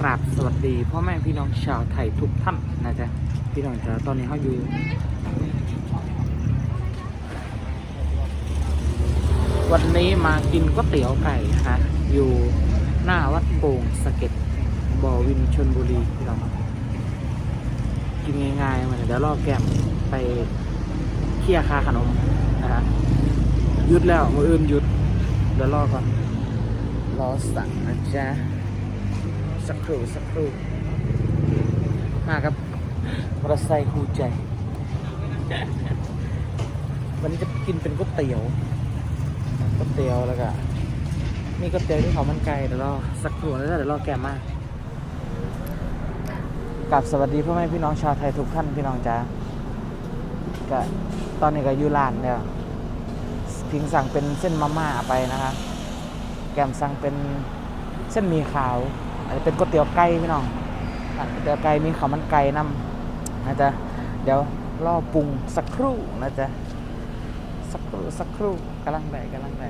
กราบสวัสดีพ่อแม่พี่น้องชาวไทยทุกท่านนะจ๊ะพี่น้องจ๊ะตอนนี้เขาอยู่วันนี้มากินก๋วยเตี๋ยวไก่ฮะอยู่หน้าวัดโป่งสะเก็ดบ่อวินชนบุรีพี่น้องกินง่ายๆมันเดี๋ยวรอแก้มไปเคี่ยคาขนมนะฮะยุดแล้วมืออื่นยุดเดี๋ยวรอก่อนรอสั่งนะจ๊ะ สักครู่สักครู่มาครับมอเตอร์ไซค์คู่ใจ วันนี้จะกินเป็นก๋วยเตี๋ยวก๋วยเตี๋ยวแล้วก็มีก๋วยเตี๋ยวที่เขามันไก่เดี๋ยวรอสักครู่แล้วเดี๋ยวรอแกมากับสวัสดีพ่อแม่พี่น้องชาวไทยทุกท่านพี่น้องจ้าก็ตอนนี้ก็อยู่ร้านเนี่ยพิงสั่งเป็นเส้นมาม่าไปนะคะ แกมสั่งเป็นเส้นหมีขาว อันนี้เป็นก๋วยเตี๋ยวไก่พี่น้องก๋วยเตี๋ยวไก่มีข้าวมันไก่นำนะจ๊ะเดี๋ยวรอปรุงสักครู่นะจ๊ะสักครู่สักครู่กำลังได้กำลังได้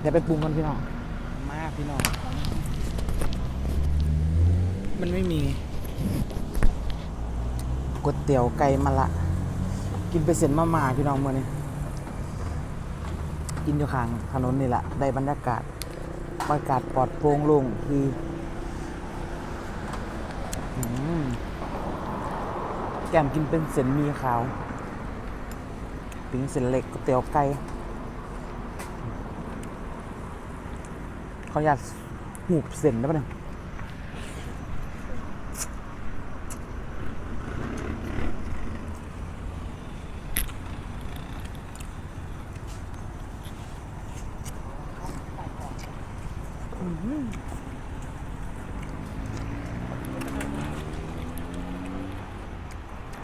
เดี๋ยวไปปรุงกันพี่น้องมาพี่น้อง มันไม่มีก๋วยเตี๋ยวไก่มะละ กินไปเสร็จมาม่าพี่น้องเมื่อนี้กินอยู่ข้างถนนนี่แหละได้บรรยากาศ บรรยากาศปลอดโปร่งโล่งคือแก้มกินเป็นเส้นมีขาวปิ้งเส้นเล็กก๋วยเตี๋ยวไก่เขาอยากหูบเส้นได้ปะเนี่ย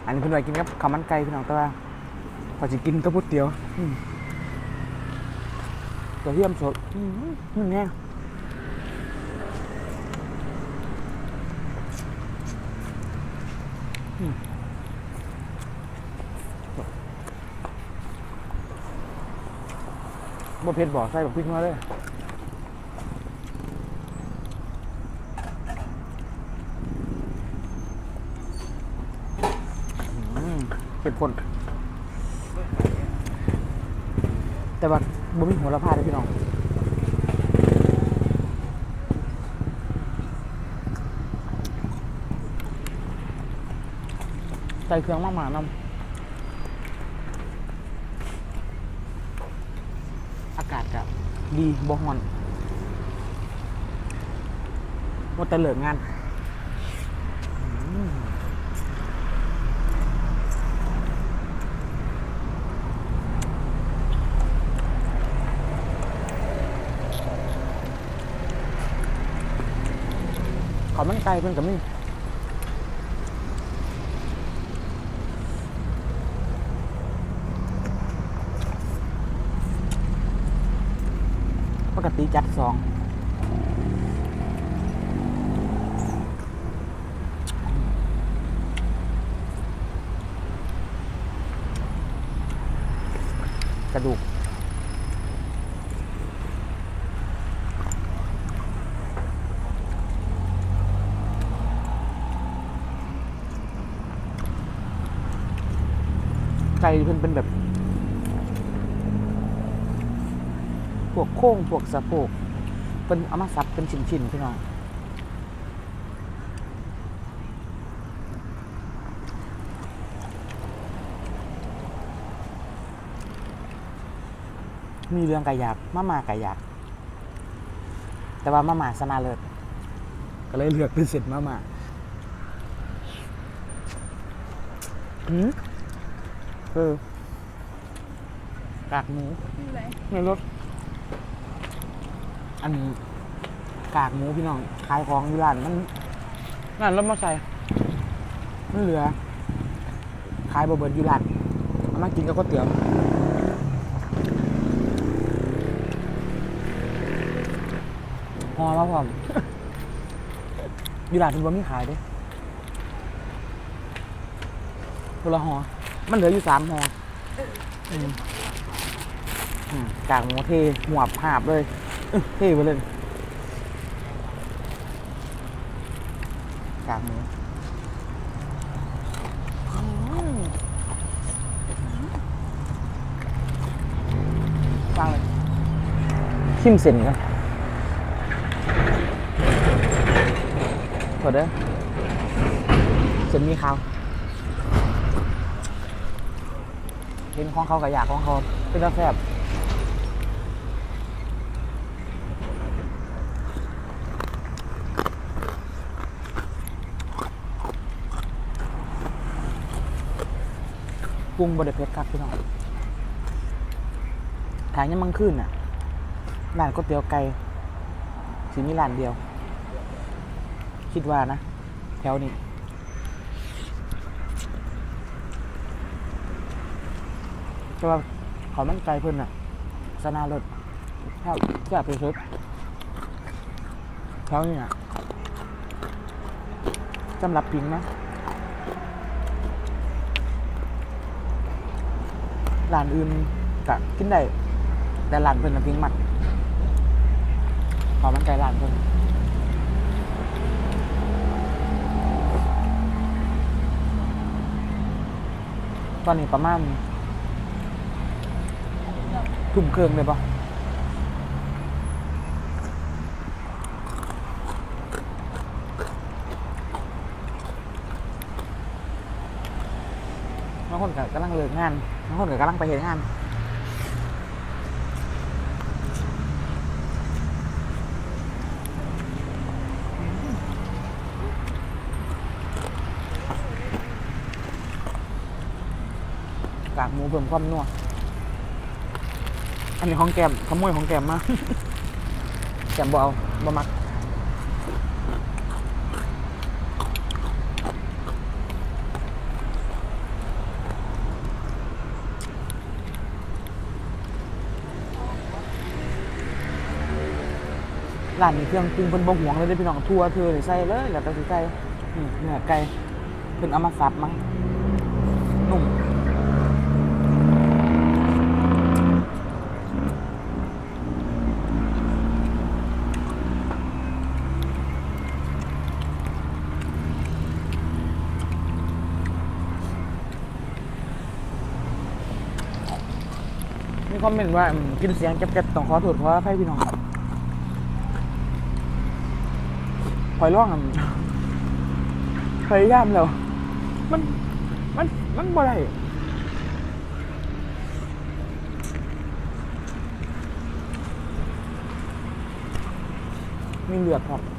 อั นนี้เพื่อนไปกินกับข้าวมันไก่พี่น้องแต่ว่าพอจะกินกับก๋วยเตียวอืมกระเทียมสดนี่ไงอืมบ่เผ็ดบ่ใส่แบบพริกมาเลย อืม เป็นคน แต่ว่าบ่มีหัวละพาเลยพี่น้องใส่เครื่องมากมานำอากาศกับดีบ่ฮอนว่าแต่เหลืองาน เขาวมันไก่เพิ่นกับมีปกติจัดสองกระดูก เพิ่นเป็นแบบ พวกโค้งพวกสะโพกเป็นเอามาสับเป็นชิ้นๆพี่น้องมีเรื่องไก่ยากมามาไก่ยาก แต่ว่ามามาชนะเลิศก็เลยเลือกเป็นเสร็จมามาอืม เออกากหมูนี่เลยในรถ อันนี้กากหมูพี่น้องขายของอยู่ร้านมันร้านรถมอเตอร์ไซค์มันเหลือ ขายบะเบิดอยู่ร้านเอามากินกับก๋วยเตี๋ยวหอมาพร้อมอยู่ร้านคุณบ่มีขายเด้คนละหอ มันเหลืออยู่สามหออืมอืมกากหมูเทหัวบหาบเลยเอ้ยเทไปเลยกากหมูฟังเลยชิมเส้นกันกดเด้อเส้นมีข้าว เห็นของเขากับอยากของเขาเป็นตาแซ่บปรุงบดเผ็ดครับพี่น้องทางยังมังขึ้นอะร้านก๋วยเตี๋ยวไก่สีมีร้านเดียว คิดว่านะ แถวนี้ แต่ว่าเขามันไกลเพิ่นอะ สนารถแถวแถวไปสุดแถวนี้อะสำหรับพิงนะร้านอื่นกะกินได้ แต่ร้านเพิ่นน่ะพิงมัดขามันไกลร้านเพิ่นตอนนี้ประมาณ ทุ่มเครื่องเลยปะบางคนก็กำลังเลิกงานบางคนก็กำลังไปเห็นงานกากหมูเพิ่มความนัว อันนี้ของแกมขโมยของแกมมาแกมบ่เอาบ่มักร้านนี้เครื่องปรุงเพิ่นบ่หวงเลยเด้อพี่น้องทั่วเธอใส่เลย แล้วก็สิใส่เนื้อไก่เพิ่นเอามาสับมั้งนุ่ม มีคอมเมนต์ว่ากินเสียงเจ็บๆต้องขอโทษขออภัยพี่น้องคอยร้องอะพยายามแล้ว มัน มัน มันบ่ได้มีเลือดครับ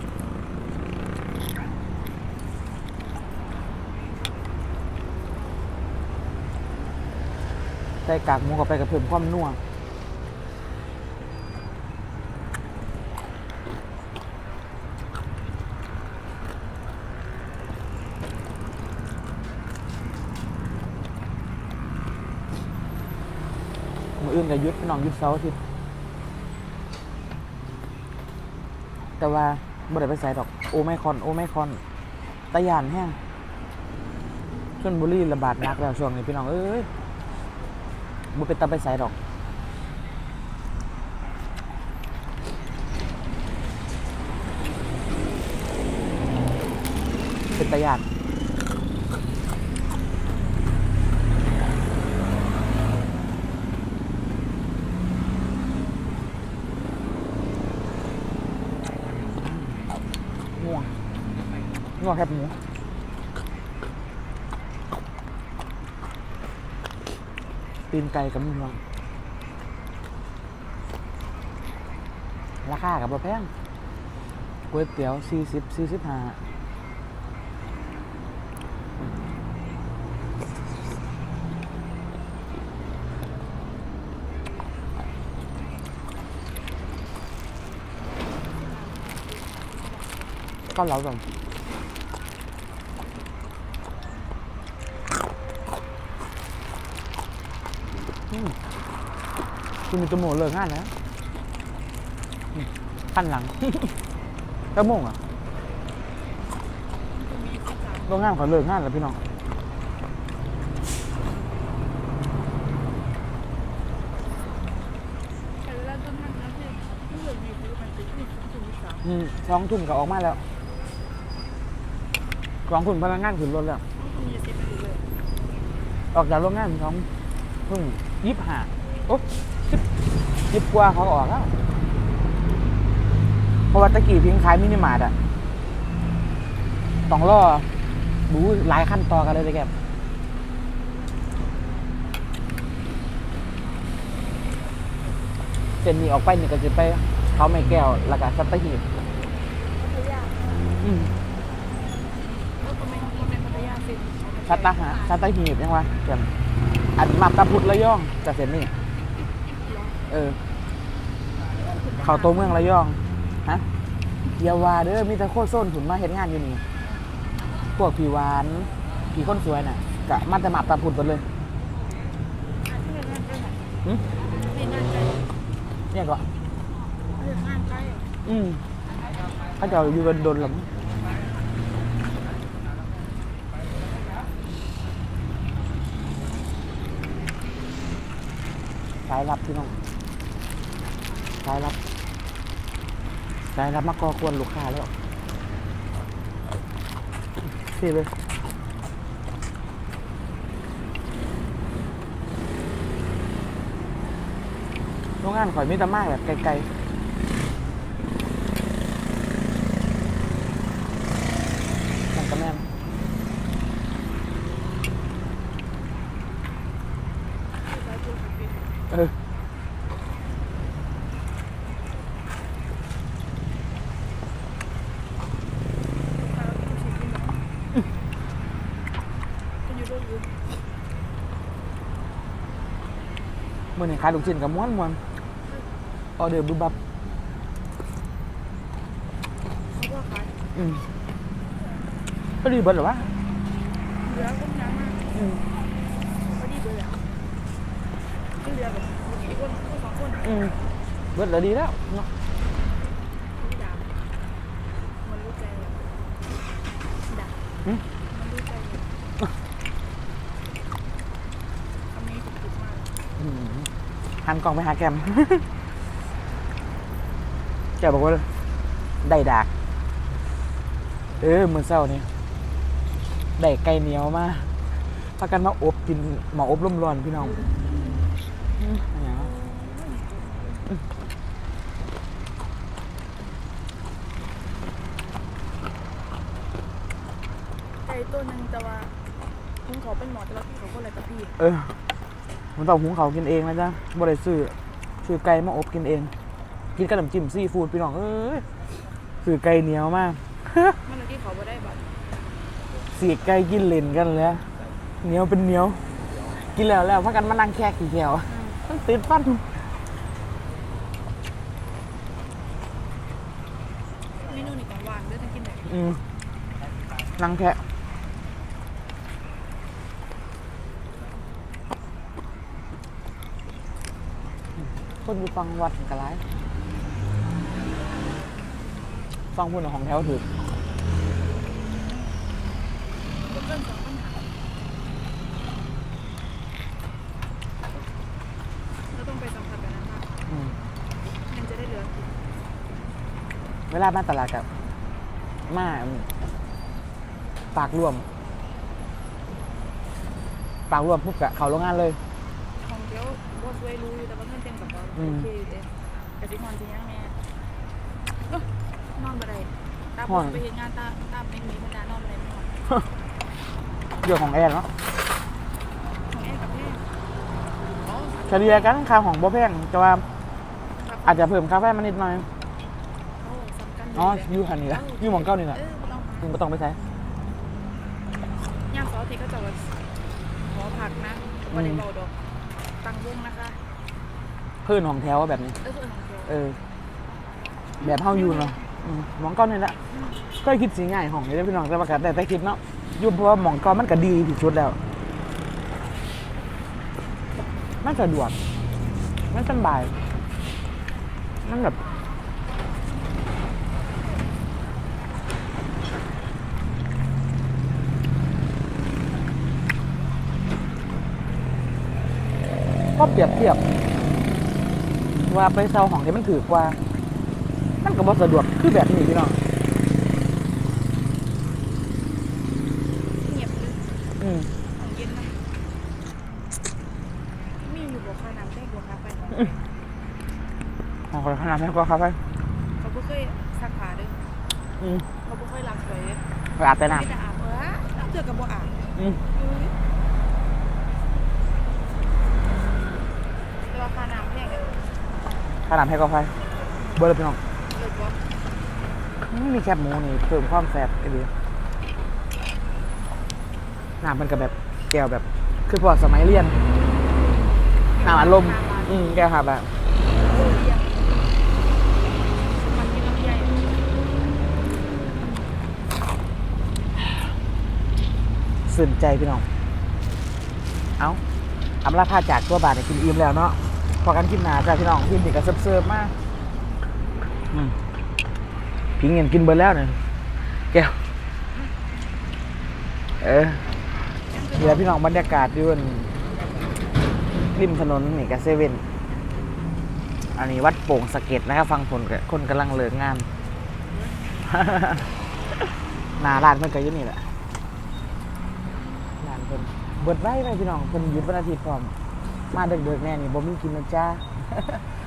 ใส่กากหมูเข้าไปกับเพิ่มความนัวมืออื่นกับยุดพี่น้องยุดเสาร์อาทิตย์แต่ว่าบ่ได้ไปใส่ดอกโอไมคอนโอไมคอนตะยานแห้งชนบุรีระบาดหนักแล้วช่วงนี้พี่น้องเอ้ย บ่เป็นตาไปใส่ดอกเป็นตาญาติง่วงง่วงแคบหมู ตีนไก่กับมึงลองราคากับบ่แพงก๋วยเตี๋ยวสี่สิบสี่สิบห้าก็เหลาก่อนอืม คุณมีจมูกเลิกงานแล้วขั้นหลัง กระโมงอะโรงงานเขาเลิกงานแล้วพี่น้องท้อมีคือมันจะมีถึงสามอืมสองทุ่มก็ออกมาแล้วสองคนพนักงานขึ้นรถแล้ว ออกจากโรงงานสองเพิ่งยี่สิบห้าโอ๊ สิบสิบกว่าเขาก็ออกแล้วเพราะว่าตะกี้เพียงขายมินิมาร์ทอะต้องรอดูหลายขั้นตอนกันเลยเลยแกเส้นนี้ออกไปนี่ก็จะไปเขาไม่แก้วแล้วก็สัตหีบอืมเออก็ไม่ก็เป็นพัทยาสิสัตหาสัตหีบยังวะเกี่อันมาตาพุดระย่องจากเส้นนี้ เออ เขาตัวเมืองระยองฮะอยาวาเด้อมีแต่โคตรโซนผุนมาเห็นงานอยู่นี่พวกผีหวานผีคนสวยน่ะกะมาแต่หมาตาพุดหมดเลยเรื่องงานใกล้ไหนหึเรื่องงานใกล้เนี่ยก่อนอืมเขาจะอยู่กันโดนหลมสายรับพี่น้อง สายรับสายรับมากอควรลูกค้าแล้วสิเลยโรงงานข่อยมีแต่มากแบบไกลๆสั่งกระแมน สายตัวปิด เออ ตาผู้ชิมกินเนาะจะอยู่ด้วยอยู่ มื่อ นี้ขายลูกชิ้นกับม้วนม้วนออเดอร์บุบบับอืมก็ดีเบิร์ดหรอวะเหลือก้มน้ำมากอืมพอดีเบิร์ดอะก็เหลือแบบคนสองคนอืมเบิร์ดแล้วดีแล้วเนาะ ไม่ด่ามันรู้ใจเลยด่ามันรู้ใจเลยคำนี้ถูกมาก อืม หันกล่องไปหาแกม แกบอกว่า ได้ดาก เออมือเศร้านี่ได้ไก่เหนียวมาพากันมาอบกินหมออบร่มร้อนพี่น้องไก่ตัวหนึ่งแต่ว่าคุณขอเป็นหมอแต่ว่าพี่เขาก็เลยกับพี่ เออ มันต้องหุงเขาวกินเองนะจ๊ะบ่ได้ซื้อซื้อไก่มาอบกินเอง กินกับน้ำจิ้มซีฟู้ดพี่น้องเอ้ยซื้อไก่เหนียวมากมันเลยที่เขาไม่ได้บัตรสีไก่กินเล่นกันแล้วเหนียวเป็นเหนียว กินแล้วแล้วพากันมานั่งแค่ขี้เขียวมันติดฟันเมนูนี่กลางวันเลือกจะกินไหนอืมนั่งแค่ คนอยู่ฟังวัดกันไรฟังพูดของแถวถือก็เกินสองปัญหาเราต้องไปสัมผัสกันนะคะอืมมันจะได้เหลือกินเวลามาตลาดกับมาปากรวม ปากรวมปุ๊บกะเขาโรงงานเลย ของเดียวบอสวยรู้อยู่แต่ว่าเพื่อนเต็มกับเรา อืมโอเคอยู่เด้กะสินอนสิยังแม่เอ้อนอนบ่ได้ตาห่บวองไปเห็นงานตาตาไม่มีเวลานอนบ่ได้ไม่นอนเรื่องของแอนเนาะของแอนกับแม่อ๋อเฉลี่ยกันค่าของบ่แพงแต่ว่าอาจจะเพิ่มค่าไฟมานิดหน่อยโอ้สำคัญอ๋ออยู่หันนี่ละอยู่หมองเก้านี่แหละเออบ่ต้องมึงไม่ต้องไปใช้ ย่างซอสที่ก็จะว่าหอผักนะบ่ได้เบาดอกตังวงนะคะ เพื่อนของแถวแบบนี้เออส่วนของเดียวเออ แบบเฮาอยู่เนาะอืมหมองเก้านี่แหละก็คิดสีง่ายของนี่ได้อพี่น้องแต่ว่าก็แต่แต่คิดเนาะอยู่เพราะว่าหมองเก้ามันก็ดีที่สุดแล้ว มันสะดวก มันสบาย มันแบบ ก็เปรียบเทียบ ว่าไปเช่าห้องที่มันถือกว่า มันก็บ่สะดวกคือแบบนี้พี่น้องเงียบเลยอืมของเย็นนะมีอยู่บัวคาน้ำได้บัวคาไปของห้คนขนาดนั้นก็ครับไปเขาบ่เคยซักผ้าด้วยอืมเขาบ่เคยล้างถ้วยเด้อาบแต่น้ำมีอาบเออน้ำเดือกับบัวอาบอืมาน้ำให้ก็ไปเบอร์เลยพี่น้องเลิกบ่อืมมีแคบหมูนี่เพิ่มความแซ่บไอ้ดีน้ำมันกับแบบแก้วแบบ คือพวกสมัยเรียนน้ำอารมณ์อืมแก้วหาแบบสื่นใจพี่น้อง เอาอำลาพาจากตัวบาทเนี่ยกินอิ่มแล้วเนาะ พอกันกินหนาจ้าพี่น้องกินเด็กก็เสิร์ฟๆมากอืมพิงเงินกินเบิร์แล้วเนี่ยแก้วเออนี่แหละพี่น้องบรรยากาศอยู่บนริมถนนนี่กับเซเว่นอันนี้วัดโป่งสะเก็ดนะครับ ฟังผลกับคนกำลังเลิกงานหนาร้านเพิ่นก็อยู่นี่แหละร้านเพิ่นเบิดไว้ไว้พี่น้องเพิ่นหยุดวันอาทิตย์พร้อม มาเด็กๆแน่นี่บ่มีกินนะจ้า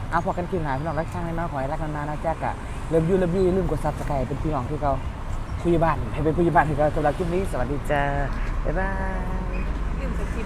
เอาพอกันกินหาพี่น้องรักช่างให้มาขอให้รักกันานนะจ้ากะเริ่มยูเริ่มยูอลืมกดซับสไครต์เป็นพี่น้องที่เขาคุยบ้านให้เป็นคุยบ้านที่เขาสำหรับคลิปนี้สวัสดีจ้าบ๊ายบาย